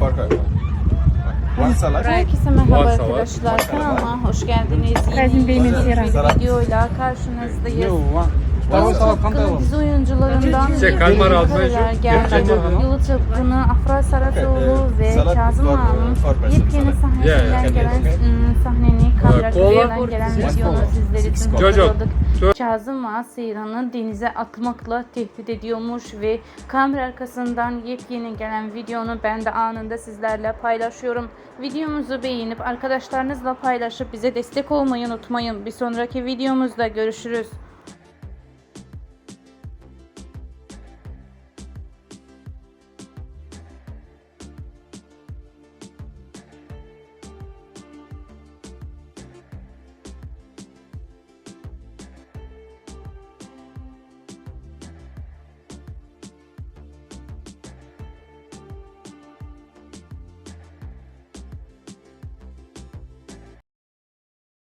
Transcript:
fark var. Herkese merhaba Varsa var. arkadaşlar. Kanalıma hoş geldiniz. Yeni bir videoyla karşınızdayız. No, one. Yılı Oyuncularından Şey, kalmar şu- geldi. Yılı Afra Saracoğlu ve Kazım Ağa'nın yepyeni sahnesinden gelen ım, sahneni kayıtından gelen videonu sizler için hazırladık. Kazım Ağa Seyran'ı denize atmakla tehdit ediyormuş ve kamera arkasından yepyeni gelen videonu ben de anında sizlerle paylaşıyorum. Videomuzu beğenip arkadaşlarınızla paylaşıp bize destek olmayı unutmayın. Bir sonraki videomuzda görüşürüz.